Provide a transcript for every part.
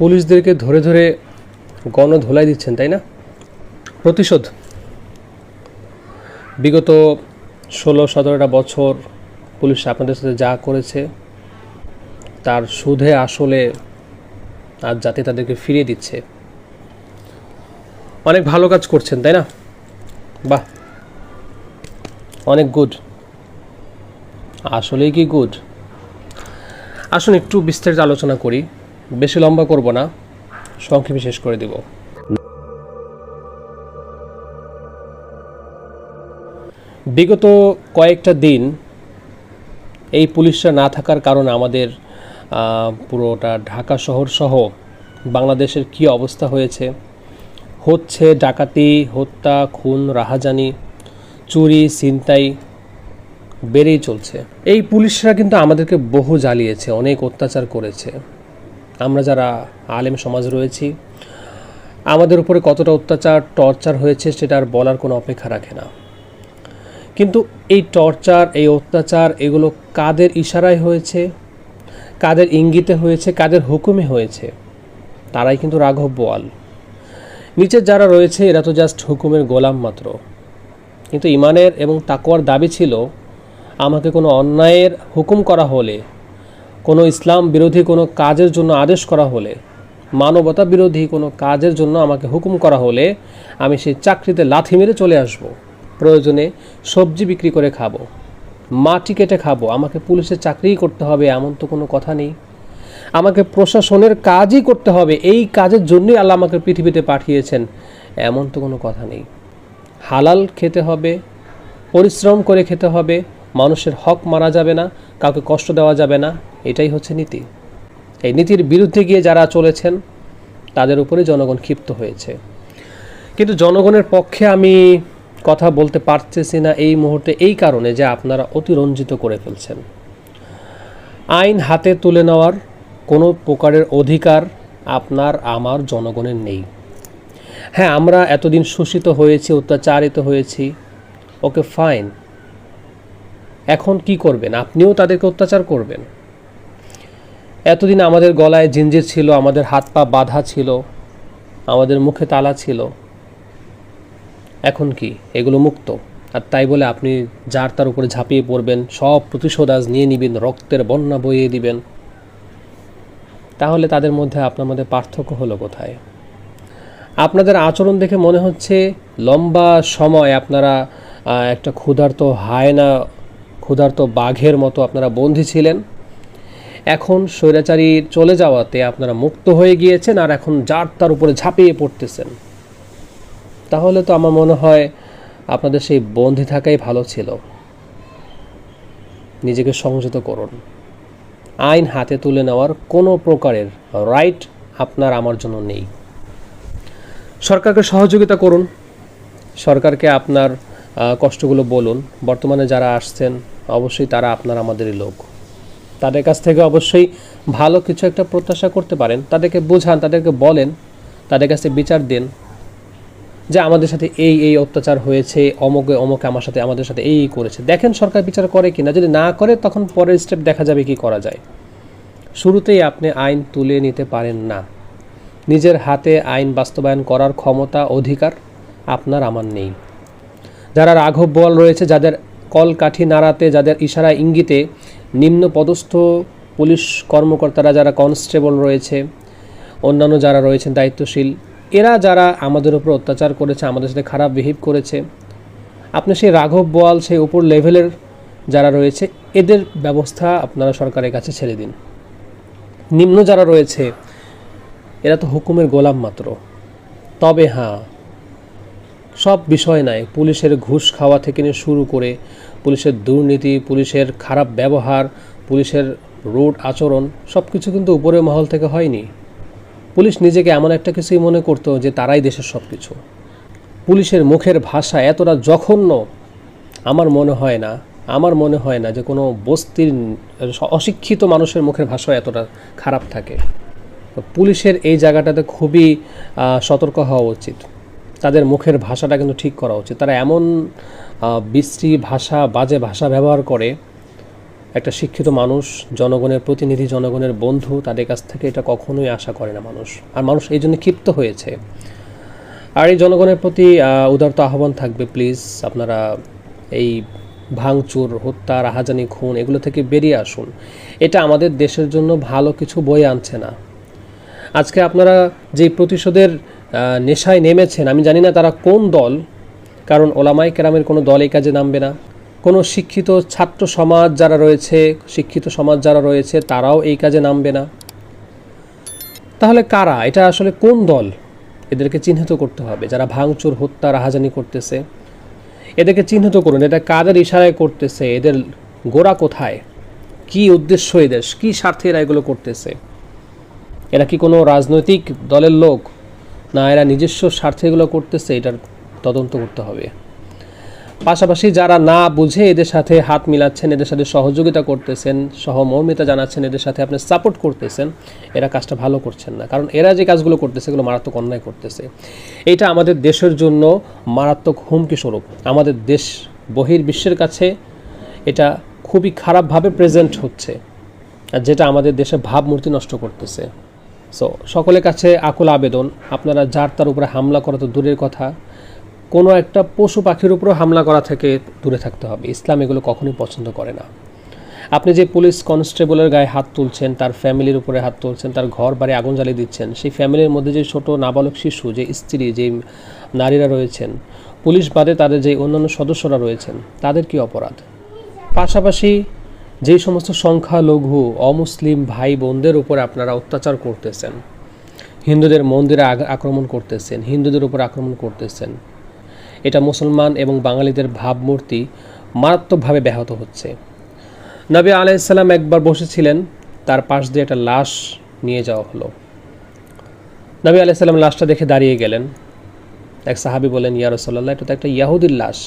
পুলিশদেরকে ধরে ধরে গণ ধোলাই দিচ্ছেন, তাই না? প্রতিশোধ। বিগত ষোলো, সতেরোটা বছর পুলিশ আপনাদের সাথে যা করেছে, তার সুদে আসলে আজ জাতি তাদেরকে ফিরিয়ে দিচ্ছে। অনেক ভালো কাজ করছেন, তাই না? বাহ! অনেক গুড। আসলেই কি গুড? আসুন, একটু বিস্তারিত আলোচনা করি। বেশি লম্বা করব না, সংক্ষেপে শেষ করে দেব। বিগত কয়েকটা দিন এই পুলিশরা না থাকার কারণে আমাদের পুরোটা ঢাকা শহর সহ বাংলাদেশের কি অবস্থা হয়েছে, হচ্ছে ডাকাতি, হত্যা, খুন, রাহাজানি, চুরি, ছিনতাই বেড়েই চলছে। এই পুলিশরা কিন্তু আমাদেরকে বহু জ্বালিয়েছে, অনেক অত্যাচার করেছে। আমরা যারা আলেম সমাজ রয়েছি, আমাদের উপরে কতটা অত্যাচার, টর্চার হয়েছে সেটা আর বলার কোনো অপেক্ষা রাখে না। কিন্তু এই টর্চার, এই অত্যাচার, এগুলো কাদের ইশারায় হয়েছে, কাদের ইঙ্গিতে হয়েছে, কাদের হুকুমে হয়েছে, তারাই কিন্তু রাঘব বোয়াল। নিচের যারা রয়েছে, এরা তো জাস্ট হুকুমের গোলাম মাত্র। কিন্তু ইমানের এবং তাকওয়ার দাবি ছিল, আমাকে কোনো অন্যায়ের হুকুম করা হলে কোনো ইসলাম বিরোধী কোনো কাজের জন্য আদেশ করা হলে, মানবতা বিরোধী কোনো কাজের জন্য আমাকে হুকুম করা হলে আমি সেই চাকরিতে লাথি মেরে চলে আসব। প্রয়োজনে সবজি বিক্রি করে খাব, মাটি কেটে খাব, আমাকে পুলিশের চাকরিই করতে হবে এমন তো কোনো কথা নেই। আমাকে প্রশাসনের কাজই করতে হবে, এই কাজের জন্যই আল্লাহ আমাকে পৃথিবীতে পাঠিয়েছেন, এমন তো কোনো কথা নেই। হালাল খেতে হবে, পরিশ্রম করে খেতে হবে মানুষের হক মারা যাবে না, কাউকে কষ্ট দেওয়া যাবে না, এটাই হচ্ছে নীতি। এই নীতির বিরুদ্ধে গিয়ে যারা চলেছেন, তাদের উপরে জনগণ ক্ষিপ্ত হয়েছে। কিন্তু জনগণের পক্ষে আমি কথা বলতে পারতেছি না এই মুহূর্তে এই কারণে যে আপনারা অতিরঞ্জিত করে ফেলছেন। আইন হাতে তুলে নেওয়ার কোনো প্রকারের অধিকার আপনার, আমার জনগণের নেই। হ্যাঁ আমরা এতদিন শোষিত হয়েছি, অত্যাচারিত হয়েছি, ওকে ফাইন। এখন কি করবেন? আপনিও তাদেরকে অত্যাচার করবেন। এতদিন আমাদের গলায় জিঞ্জির ছিল, আমাদের হাত পা বাঁধা ছিল, আমাদের মুখে তালা ছিল। এখন কি? এগুলো মুক্ত। আর তাই বলে আপনি যার তার উপরে ঝাঁপিয়ে পড়বেন, সব প্রতিশোধ আজ নিয়ে নিবেন, রক্তের বন্যা বইয়ে দিবেন। তাহলে তাদের মধ্যে আপনার মধ্যে পার্থক্য হলো কোথায়? আপনাদের আচরণ দেখে মনে হচ্ছে লম্বা সময় আপনারা একটা ক্ষুধার্ত হায়না ক্ষুধার্ত বাঘের মতো আপনারা বন্দী ছিলেন। এখন স্বৈরাচারী চলে যাওয়াতে আপনারা মুক্ত হয়ে গিয়েছেন আর এখন যার তার উপরে ঝাঁপিয়ে পড়তেছেন। তাহলে তো আমার মনে হয় আপনাদের সেই বন্দি থাকাই ভালো ছিল। নিজেকে সংযত করুন। আইন হাতে তুলে নেওয়ার কোনো প্রকারের রাইট আপনার আমার জন্য নেই। সরকারকে সহযোগিতা করুন। সরকারকে আপনার কষ্টগুলো বলুন। বর্তমানে যারা আসছেন, অবশ্যই তারা আপনার আমাদেরই লোক। তাদের কাছ থেকে অবশ্যই ভালো কিছু একটা প্রত্যাশা করতে পারেন, তাদেরকে বোঝান, তাদেরকে বলেন, তাদের কাছে বিচার দিন যে আমাদের সাথে এই এই অত্যাচার হয়েছে, অমকে অমকে আমার সাথে, আমাদের সাথে এই করেছে। দেখেন সরকার বিচার করে কিনা, যদি না করে, তখন পরের স্টেপ দেখা যাবে কি করা যায়। শুরুতেই আপনি আইন তুলে নিতে পারেন না। নিজের হাতে আইন বাস্তবায়ন করার ক্ষমতা, অধিকার আপনার, আমার নেই। যারা রাঘব বল রয়েছে, যাদের কলকাঠি নাড়াতে, যাদের ইশারা ইঙ্গিতে নিম্ন পদস্থ পুলিশ কর্মকর্তারা যারা কনস্টেবল রয়েছে, অন্যান্য যারা রয়েছেন দায়িত্বশীল, এরা যারা আমাদের উপর অত্যাচার করেছে, আমাদের সাথে খারাপ বিহেভ করেছে, আপনি সেই রাঘব বল সেই উপর লেভেলের যারা রয়েছে, এদের ব্যবস্থা আপনারা সরকারের কাছে ছেড়ে দিন। নিম্ন যারা রয়েছে, এরা তো হুকুমের গোলাম মাত্র। তবে হ্যাঁ সব বিষয় নাই। পুলিশের ঘুষ খাওয়া থেকে নিয়ে শুরু করে পুলিশের দুর্নীতি, পুলিশের খারাপ ব্যবহার, পুলিশের রোড আচরণ সব কিছু কিন্তু উপরের মহল থেকে হয়নি। পুলিশ নিজেকে এমন একটা কিছুই মনে করতো যে তারাই দেশের সব কিছু পুলিশের মুখের ভাষা এতটা জঘন্য, আমার মনে হয় না, আমার মনে হয় না যে কোনো বস্তির অশিক্ষিত মানুষের মুখের ভাষা এতটা খারাপ থাকে। পুলিশের এই জায়গাটাতে খুবই সতর্ক হওয়া উচিত। তাদের মুখের ভাষাটা কিন্তু ঠিক করা উচিত। তারা এমন বিশ্রী ভাষা, বাজে ভাষা ব্যবহার করে একটা শিক্ষিত মানুষ, জনগণের প্রতিনিধি, জনগণের বন্ধু, তাদের কাছ থেকে এটা কখনোই আশা করে না মানুষ। আর মানুষ এই জন্য ক্ষিপ্ত হয়েছে। আর এই জনগণের প্রতি উদারত আহ্বান থাকবে, প্লিজ আপনারা এই ভাঙচুর, হত্যা, রাহাজানি, খুন এগুলো থেকে বেরিয়ে আসুন। এটা আমাদের দেশের জন্য ভালো কিছু বই আনছে না। আজকে আপনারা যে প্রতিশোধের নেশায় নেমেছেন। আমি জানি না তারা কোন দল, কারণ ওলামাই কেরামের কোনো দল এই কাজে নামবে না। কোনো শিক্ষিত ছাত্র সমাজ যারা রয়েছে, শিক্ষিত সমাজ যারা রয়েছে, তারাও এই কাজে নামবে না। তাহলে কারা? এটা আসলে কোন দল? এদেরকে চিহ্নিত করতে হবে। যারা ভাঙচুর, হত্যা, রাহাজানি করতেছে, এদেরকে চিহ্নিত করুন। এটা কাদের ইশারায় করতেছে? এদের গোড়া কোথায়? কি উদ্দেশ্য এদের? কী স্বার্থে এরা এগুলো করতেছে? এরা কি কোনো রাজনৈতিক দলের লোক? না, এরা নিজস্ব স্বার্থে এগুলো করতেছে, এটার তদন্ত করতে হবে। পাশাপাশি যারা না বুঝে এদের সাথে হাত মিলাচ্ছেন, এদের সাথে সহযোগিতা করতেছেন, সহমর্মিতা জানাচ্ছেন, এদের সাথে আপনি সাপোর্ট করতেছেন, এরা কাজটা ভালো করছেন না। কারণ এরা যে কাজগুলো করতেছে, এগুলো মারাত্মক অন্যায় করতেছে। এটা আমাদের দেশের জন্য মারাত্মক হুমকি স্বরূপ। আমাদের দেশ বহির্বিশ্বের কাছে এটা খুবই খারাপভাবে প্রেজেন্ট হচ্ছে, যেটা আমাদের দেশে ভাবমূর্তি নষ্ট করতেছে। সো সকলের কাছে আকুল আবেদন, আপনারা যার তার উপরে হামলা করা তো দূরের কথা, কোনো একটা পশু পাখির উপরেও হামলা করা থেকে দূরে থাকতে হবে। ইসলাম এগুলো কখনোই পছন্দ করে না। আপনি যে পুলিশ কনস্টেবলের গায়ে হাত তুলছেন, তার ফ্যামিলির উপরে হাত তুলছেন, তার ঘর বাড়ি আগুন জ্বালিয়ে দিচ্ছেন, সেই ফ্যামিলির মধ্যে যে ছোট নাবালক শিশু, যে স্ত্রী, যে নারীরা রয়েছেন, পুলিশ বাদে তাদের যে অন্যান্য সদস্যরা রয়েছেন, তাদের কি অপরাধ? পাশাপাশি যে সমস্ত সংখ্যালঘু অমুসলিম ভাই বোনদের উপর আপনারা অত্যাচার করতেছেন, হিন্দুদের মন্দিরে আক্রমণ করতেছেন, হিন্দুদের উপর আক্রমণ করতেছেন, এটা মুসলমান এবং বাঙালিদের ভাবমূর্তি মারাত্মকভাবে ব্যাহত হচ্ছে। নবী আলাইসাল্লাম একবার বসেছিলেন, তার পাশ দিয়ে একটা লাশ নিয়ে যাওয়া হলো। নবী আলাইসাল্লাম লাশটা দেখে দাঁড়িয়ে গেলেন। এক সাহাবি বলেন ইয়া রসল্লাহ এটা তো একটা ইয়াহুদির লাশ।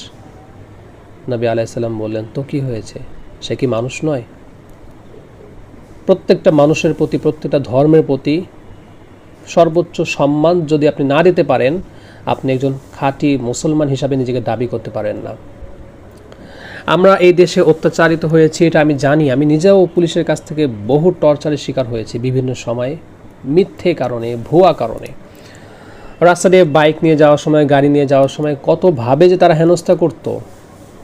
নবী আলাইসাল্লাম বললেন, তো কি হয়েছে? সে কি মানুষ নয়? প্রত্যেকটা মানুষের প্রতি, প্রত্যেকটা ধর্মের প্রতি সর্বোচ্চ সম্মান যদি আপনি না দিতে পারেন, আপনি একজন খাঁটি মুসলমান হিসাবে নিজেকে দাবি করতে পারেন না। আমরা এই দেশে অত্যাচারিত হয়েছি, এটা আমি জানি। আমি নিজেও পুলিশের কাছ থেকে বহু টর্চারের শিকার হয়েছি বিভিন্ন সময়ে, মিথ্যে কারণে, ভুয়া কারণে। রাস্তা দিয়ে বাইক নিয়ে যাওয়ার সময়, গাড়ি নিয়ে যাওয়ার সময় কতভাবে যে তারা হেনস্থা করতো,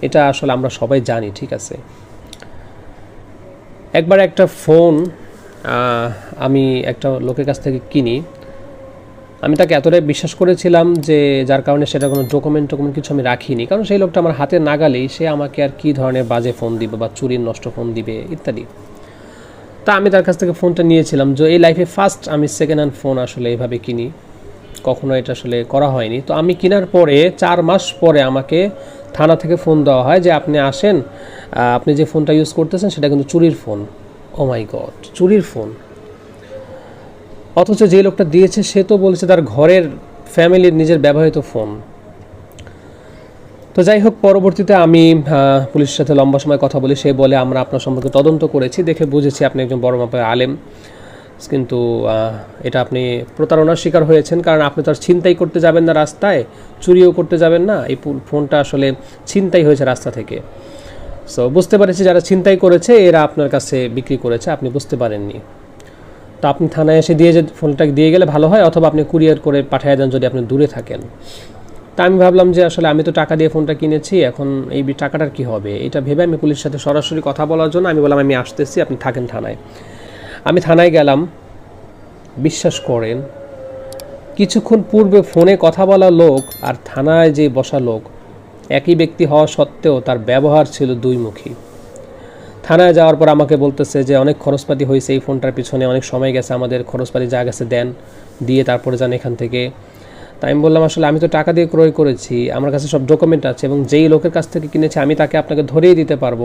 এটা আসলে আমরা সবাই জানি, ঠিক আছে? একবার একটা ফোন আমি একটা লোকের কাছ থেকে কিনি। আমি তাকে এতটাই বিশ্বাস করেছিলাম যে যার কারণে সেটা কোনো ডকুমেন্ট টকুমেন্ট কিছু আমি রাখিনি। কারণ সেই লোকটা আমার হাতে নাগালেই সে আমাকে আর কী ধরনের বাজে ফোন দিবে বা চুরির নষ্ট ফোন দিবে, ইত্যাদি। তা আমি তার কাছ থেকে ফোনটা নিয়েছিলাম। যে এই লাইফে ফার্স্ট আমি সেকেন্ড হ্যান্ড ফোন আসলে এইভাবে কিনি। কখনো এটা আসলে করা হয়নি। তো আমি কেনার পরে চার মাস পরে আমাকে থানা থেকে ফোন দেওয়া হয় যে আপনি আসেন আপনি যে ফোনটা ইউজ করতেছেন সেটা কিন্তু চুরির ফোন। ও মাই গড চুরির ফোন। অথচ যে লোকটা দিয়েছে, সে তো বলেছে তার ঘরের ফ্যামিলির নিজের ব্যবহৃত ফোন। তো যাই হোক, পরবর্তীতে আমি পুলিশের সাথে লম্বা সময় কথা বলি, সে বলে আমরা আপনার সম্পর্কে তদন্ত করেছি, দেখে বুঝেছি আপনি একজন বড় মাপের আলেম। কিন্তু এটা আপনি প্রতারণার শিকার হয়েছেন, কারণ আপনি তো আর ছিনতাই করতে যাবেন না রাস্তায়, চুরিও করতে যাবেন না। এই ফোনটা আসলে ছিনতাই হয়েছে রাস্তা থেকে। সো বুঝতে পেরেছি যারা ছিনতাই করেছে, এরা আপনার কাছে বিক্রি করেছে, আপনি বুঝতে পারেননি। তো আপনি থানায় এসে দিয়ে যে ফোনটা দিয়ে গেলে ভালো হয়, অথবা আপনি কুরিয়ার করে পাঠিয়ে দেন যদি আপনি দূরে থাকেন। তা আমি ভাবলাম যে আসলে আমি তো টাকা দিয়ে ফোনটা কিনেছি, এখন এই টাকাটার কি হবে? এটা ভেবে আমি পুলিশের সাথে সরাসরি কথা বলার জন্য আমি বললাম, আমি আসতেছি, আপনি থাকেন থানায়। আমি থানায় গেলাম। বিশ্বাস করেন, কিছুক্ষণ পূর্বে ফোনে কথা বলা লোক আর থানায় যে বসা লোক, একই ব্যক্তি হওয়া সত্ত্বেও তার ব্যবহার ছিল দুইমুখী। থানায় যাওয়ার পর আমাকে বলতেছে যে, অনেক খরচপাতি হয়েছে এই ফোনটার পিছনে, অনেক সময় গেছে, আমাদের খরচপাতি যা গেছে দেন, দিয়ে তারপরে যান এখান থেকে। তাই আমি বললাম, আসলে আমি তো টাকা দিয়ে ক্রয় করেছি, আমার কাছে সব ডকুমেন্ট আছে এবং যেই লোকের কাছ থেকে কিনেছে, আমি তাকে আপনাকে ধরিয়ে দিতে পারব।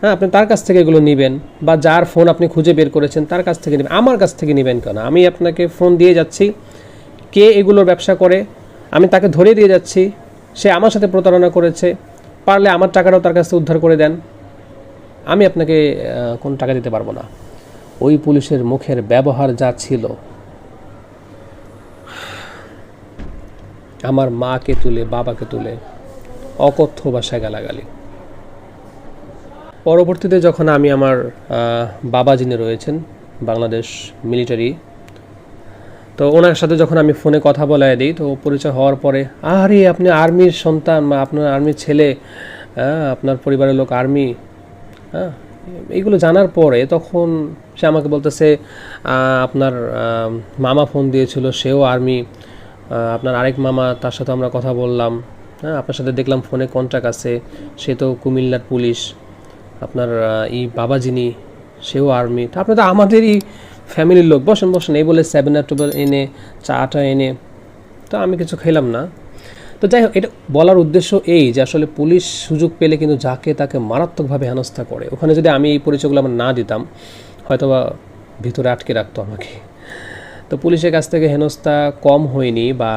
হ্যাঁ আপনি তার কাছ থেকে এগুলো নেবেন বা যার ফোন আপনি খুঁজে বের করেছেন, তার কাছ থেকে নেবেন। আমার কাছ থেকে নেবেন কেন? আমি আপনাকে ফোন দিয়ে যাচ্ছি, কে এগুলোর ব্যবসা করে, আমি তাকে ধরে দিয়ে যাচ্ছি, সে আমার সাথে প্রতারণা করেছে, পারলে আমার টাকাটাও তার কাছ থেকে উদ্ধার করে দেন। আমি আপনাকে কোনো টাকা দিতে পারব না। ওই পুলিশের মুখের ব্যবহার যা ছিল, আমার মাকে তুলে, বাবাকে তুলে অকথ্য ভাষায় গালাগালি। পরবর্তীতে যখন আমি আমার বাবা যিনি রয়েছেন, বাংলাদেশ মিলিটারি, তো ওনার সাথে যখন আমি ফোনে কথা বলাই দিই, তো পরিচয় হওয়ার পরে আরে আপনি আর্মির সন্তান বা আপনার আর্মির ছেলে হ্যাঁ আপনার পরিবারের লোক আর্মি হ্যাঁ? এইগুলো জানার পরে তখন সে আমাকে বলতেছে আপনার মামা ফোন দিয়েছিল, সেও আর্মি আপনার আরেক মামা, তার সাথে আমরা কথা বললাম হ্যাঁ আপনার সাথে দেখলাম ফোনে কন্ট্যাক্ট আছে, সে তো কুমিল্লার পুলিশ। আপনার এই বাবা যিনি, সেও আর্মি তা আপনি তো আমাদেরই ফ্যামিলির লোক। বসেন বসেন, এই বলে সেভেন অক্টোবর এনে চাটা এনে। তো আমি কিছু খেলাম না। তো যাই হোক, এটা বলার উদ্দেশ্য এই যে আসলে পুলিশ সুযোগ পেলে কিন্তু যাকে তাকে মারাত্মকভাবে হেনস্থা করে। ওখানে যদি আমি এই পরিচয়গুলো আমার না দিতাম, হয়তোবা ভিতরে আটকে রাখতো আমাকে। তো পুলিশের কাছ থেকে হেনস্থা কম হয়নি বা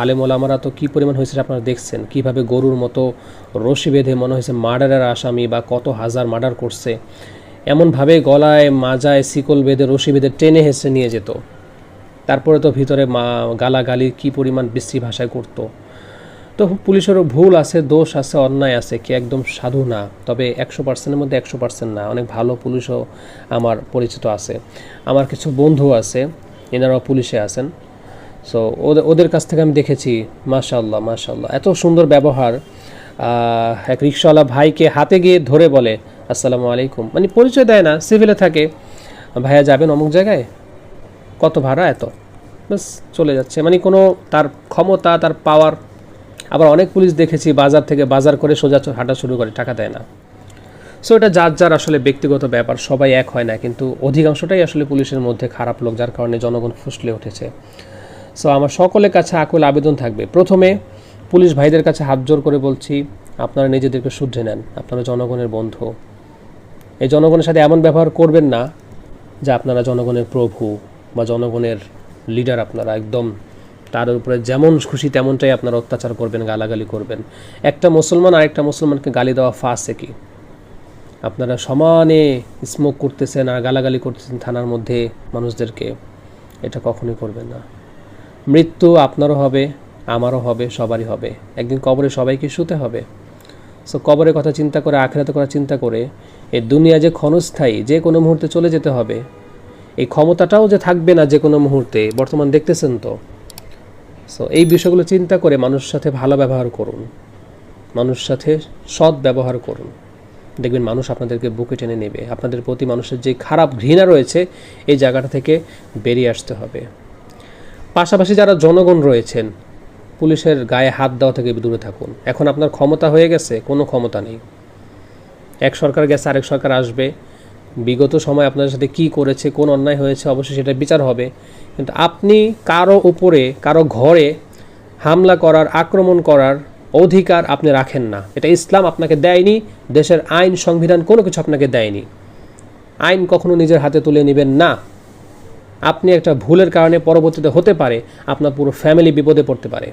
আলেম ওলামারা তো কী পরিমাণ হয়েছে আপনারা দেখছেন? কীভাবে গরুর মতো রশি বেঁধে মনে হয়েছে মার্ডারের আসামি বা কত হাজার মার্ডার করছে? এমনভাবে গলায় মাজায় শিকল বেঁধে রশি বেঁধে টেনে হেসে নিয়ে যেত। তারপরে তো ভিতরে মা, গালাগালি কী পরিমাণ বিশ্রী ভাষায় করতো। তো পুলিশেরও ভুল আছে, দোষ আছে, অন্যায় আছে, কি একদম সাধু না। তবে একশো পার্সেন্টের মধ্যে একশো পার্সেন্ট না। অনেক ভালো পুলিশও আমার পরিচিত আছে। আমার কিছু বন্ধু আছে এনারাও পুলিশে আছেন। সো ওদের ওদের কাছ থেকে আমি দেখেছি মাশাল্লাহ মাশাল্লাহ এত সুন্দর ব্যবহার। এক রিক্সাওয়ালা ভাইকে হাতে গিয়ে ধরে বলে, আসসালামু আলাইকুম। মানে পরিচয় দেয় না, সিভিলে থাকে। ভাইয়া, যাবেন অমুক জায়গায়? কত ভাড়া এত? বাস চলে যাচ্ছে। মানে কোনো তার ক্ষমতা, তার পাওয়ার আবার অনেক পুলিশ দেখেছি, বাজার থেকে বাজার করে সোজা হাঁটা শুরু করে, টাকা দেয় না। সো এটা যার যার আসলে ব্যক্তিগত ব্যাপার, সবাই এক হয় না, কিন্তু অধিকাংশটাই আসলে পুলিশের মধ্যে খারাপ লোক, যার কারণে জনগণ ফুসলে উঠেছে। সো আমার সকলের কাছে আকুল আবেদন থাকবে। প্রথমে, পুলিশ ভাইদের কাছে হাত জোর করে বলছি, আপনারা নিজেদেরকে শুধরে নেন, আপনারা জনগণের বন্ধু। এই জনগণের সাথে এমন ব্যবহার করবেন না, যে আপনারা জনগণের প্রভু বা জনগণের লিডার আপনারা, একদম তার উপরে যেমন খুশি তেমনটাই আপনারা অত্যাচার করবেন, গালাগালি করবেন। একটা মুসলমান আরেকটা মুসলমানকে গালি দেওয়া ফাঁসে কি? আপনারা সমানে স্মোক করতেছেন আর গালাগালি করতেছেন থানার মধ্যে মানুষদেরকে, এটা কখনোই করবেন না। মৃত্যু আপনারও হবে, আমারও হবে, সবারই হবে। একদিন কবরে সবাইকে শুতে হবে। সো কবরের কথা চিন্তা করে, আখেরাতে করা চিন্তা করে, এই দুনিয়া যে ক্ষণস্থায়ী, যে কোনো মুহূর্তে চলে যেতে হবে। এই ক্ষমতাটাও যে থাকবে না যে কোনো মুহূর্তে, বর্তমান দেখতেছেন তো। সো এই বিষয়গুলো চিন্তা করে মানুষের সাথে ভালো ব্যবহার করুন। মানুষের সাথে সৎ ব্যবহার করুন। দেখবেন মানুষ আপনাদেরকে বুকে টেনে নেবে। আপনাদের প্রতি মানুষের যে খারাপ ঘৃণা রয়েছে, এই জায়গাটা থেকে বেরিয়ে আসতে হবে। পাশাপাশি যারা জনগণ রয়েছেন, পুলিশের গায়ে হাত দেওয়া থেকে দূরে থাকুন। এখন আপনার ক্ষমতা হয়ে গেছে, কোনো ক্ষমতা নেই। এক সরকার গেছে, আরেক সরকার আসবে। বিগত সময় আপনার সাথে কি করেছে, কোন অন্যায় হয়েছে, অবশ্যই সেটা বিচার হবে। কিন্তু আপনি কারও উপরে, কারও ঘরে হামলা করার, আক্রমণ করার অধিকার আপনি রাখেন না। এটা ইসলাম আপনাকে দেয়নি, দেশের আইন, সংবিধান কোনো কিছু আপনাকে দেয়নি। আইন কখনো নিজের হাতে তুলে নেবেন না। আপনি একটা ভুলের কারণে পরবর্তীতে হতে পারে, আপনার পুরো ফ্যামিলি বিপদে পড়তে পারে।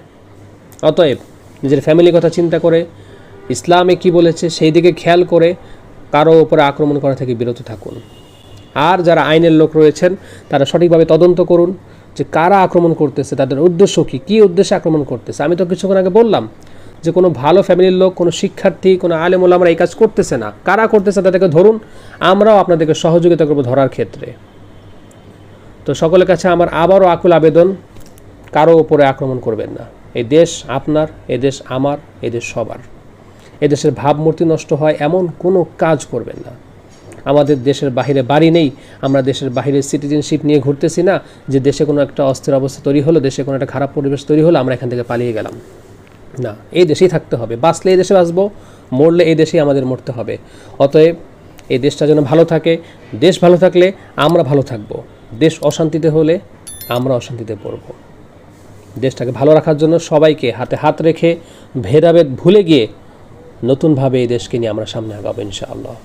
অতএব নিজের ফ্যামিলির কথা চিন্তা করে, ইসলামে কি বলেছে সেই দিকে খেয়াল করে কারও ওপরে আক্রমণ করা থেকে বিরত থাকুন। আর যারা আইনের লোক রয়েছেন, তারা সঠিকভাবে তদন্ত করুন যে কারা আক্রমণ করতেছে, তাদের উদ্দেশ্য কী কী উদ্দেশ্যে আক্রমণ করতেছে। আমি তো কিছুক্ষণ আগে বললাম যে কোনো ভালো ফ্যামিলির লোক, কোনো শিক্ষার্থী, কোনো আলেম আমরা এই কাজ করতেছে না। কারা করতেছে তাদেরকে ধরুন, আমরাও আপনাদেরকে সহযোগিতা করব ধরার ক্ষেত্রে। তো সকলের কাছে আমার আবারও আকুল আবেদন, কারও ওপরে আক্রমণ করবেন না। এই দেশ আপনার এ দেশ আমার এ দেশ সবার। এদেশের ভাবমূর্তি নষ্ট হয়, এমন কোনো কাজ করবেন না। আমাদের দেশের বাহিরে বাড়ি নেই, আমরা দেশের বাইরে সিটিজেনশিপ নিয়ে ঘুরতেছি না, যে দেশে কোনো একটা অস্থির অবস্থা তৈরি হলো, দেশে কোনো একটা খারাপ পরিবেশ তৈরি হলো, আমরা এখান থেকে পালিয়ে গেলাম। না, এই দেশেই থাকতে হবে। বাঁচলে এই দেশে বাঁচবো, মরলে এই দেশেই আমাদের মরতে হবে। অতএব এই দেশটা যেন ভালো থাকে, দেশ ভালো থাকলে আমরা ভালো থাকব। দেশ অশান্তিতে হলে আমরা অশান্তিতে পড়ব। দেশটাকে ভালো রাখার জন্য সবাইকে হাতে হাত রেখে ভেদাভেদ ভুলে গিয়ে নতুনভাবে এই দেশকে নিয়ে আমরা সামনে আগাবো ইনশাআল্লাহ।